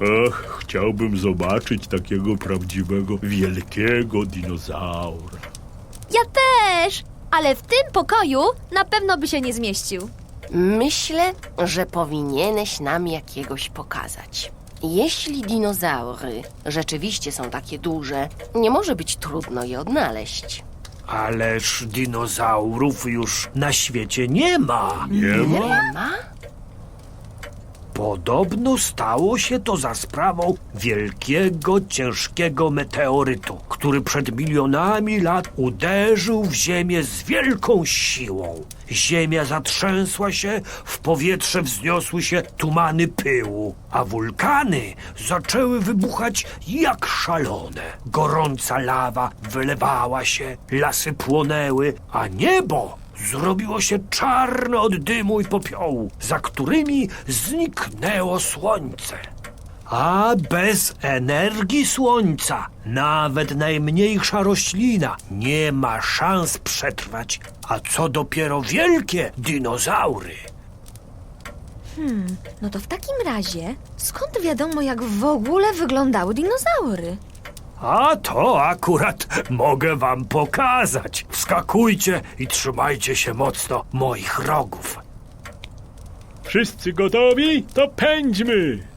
Ach, chciałbym zobaczyć takiego prawdziwego, wielkiego dinozaura. Ja też! Ale w tym pokoju na pewno by się nie zmieścił. Myślę, że powinieneś nam jakiegoś pokazać. Jeśli dinozaury rzeczywiście są takie duże, nie może być trudno je odnaleźć. Ależ dinozaurów już na świecie nie ma. Nie ma? Podobno stało się to za sprawą wielkiego, ciężkiego meteorytu, który przed milionami lat uderzył w Ziemię z wielką siłą. Ziemia zatrzęsła się, w powietrze wzniosły się tumany pyłu, a wulkany zaczęły wybuchać jak szalone. Gorąca lawa wylewała się, lasy płonęły, a niebo Zrobiło się czarne od dymu i popiołu, za którymi zniknęło słońce. A bez energii słońca nawet najmniejsza roślina nie ma szans przetrwać, a co dopiero wielkie dinozaury. No to w takim razie, skąd wiadomo, jak w ogóle wyglądały dinozaury? A to akurat mogę wam pokazać. Wskakujcie i trzymajcie się mocno moich rogów. Wszyscy gotowi? To pędźmy!